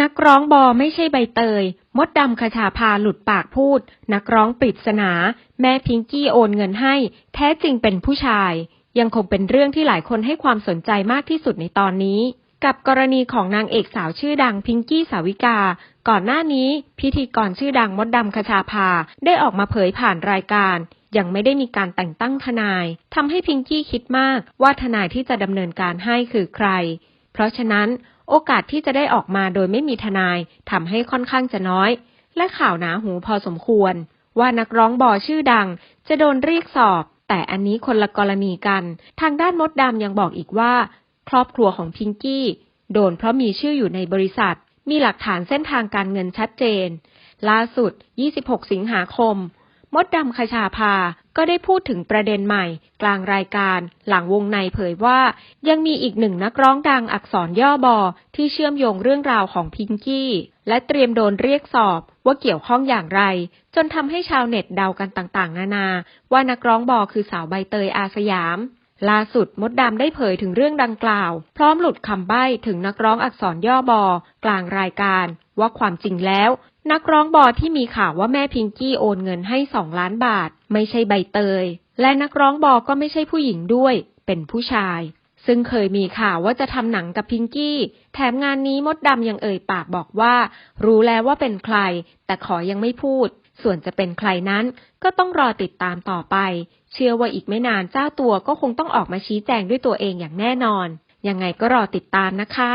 นักร้องบอไม่ใช่ใบเตย มดดำคชาพาหลุดปากพูด นักร้องปริศนา แม่พิงกี้โอนเงินให้ แท้จริงเป็นผู้ชาย ยังคงเป็นเรื่องที่หลายคนให้ความสนใจมากที่สุดในตอนนี้ กับกรณีของนางเอกสาวชื่อดังพิงกี้สาวิกา ก่อนหน้านี้ พิธีกรชื่อดังมดดำคชาภาได้ออกมาเผยผ่านรายการยังไม่ได้มีการแต่งตั้งทนายทำให้พิงกี้คิดมากว่าทนายที่จะดำเนินการให้คือใคร เพราะฉะนั้น โอกาสที่จะได้ออกมาโดยไม่มีทนายทำให้ค่อนข้างจะน้อย และข่าวหนาหูพอสมควร ว่านักร้องบอชื่อดัง จะโดนเรียกสอบ แต่อันนี้คนละกรณีกัน ทางด้านมดดำยังบอกอีกว่า ครอบครัวของพิงกี้โดนเพราะมีชื่ออยู่ในบริษัท มีหลักฐานเส้นทางการเงินชัดเจน ล่าสุด 26 สิงหาคม มดดำคชาภา ก็ได้พูดถึงประเด็นใหม่ กลางรายการ หลังวงในเผยว่า ยังมีอีกหนึ่งนักร้องดังอักษรย่อบอ ที่เชื่อมโยงเรื่องราวของพิงกี้ และเตรียมโดนเรียกสอบว่าเกี่ยวข้องอย่างไร จนทำให้ชาวเน็ตเดากันต่างๆ นานา ว่านักร้องบอคือสาวใบเตยอาสยามล่าสุดมดดำได้เผยถึงเรื่องดังกล่าว พร้อมหลุดคำใบ้ถึงนักร้องอักษรย่อบอ กลางรายการ ว่าความจริงแล้ว นักร้องบอที่มีข่าวว่าแม่พิงกี้โอนเงินให้สองล้านบาท ไม่ใช่ใบเตย และนักร้องบอก็ไม่ใช่ผู้หญิงด้วย เป็นผู้ชาย ซึ่งเคยมีข่าวว่าจะทำหนังกับพิงกี้ แถมงานนี้มดดำยังเอ่ยปากบอกว่า รู้แล้วว่าเป็นใคร แต่ขอยังไม่พูด ส่วนจะเป็นใครนั้น ก็ต้องรอติดตามต่อไป เชื่อว่าอีกไม่นานเจ้าตัวก็คงต้องออกมาชี้แจงด้วยตัวเองอย่างแน่นอน ยังไงก็รอติดตามนะคะ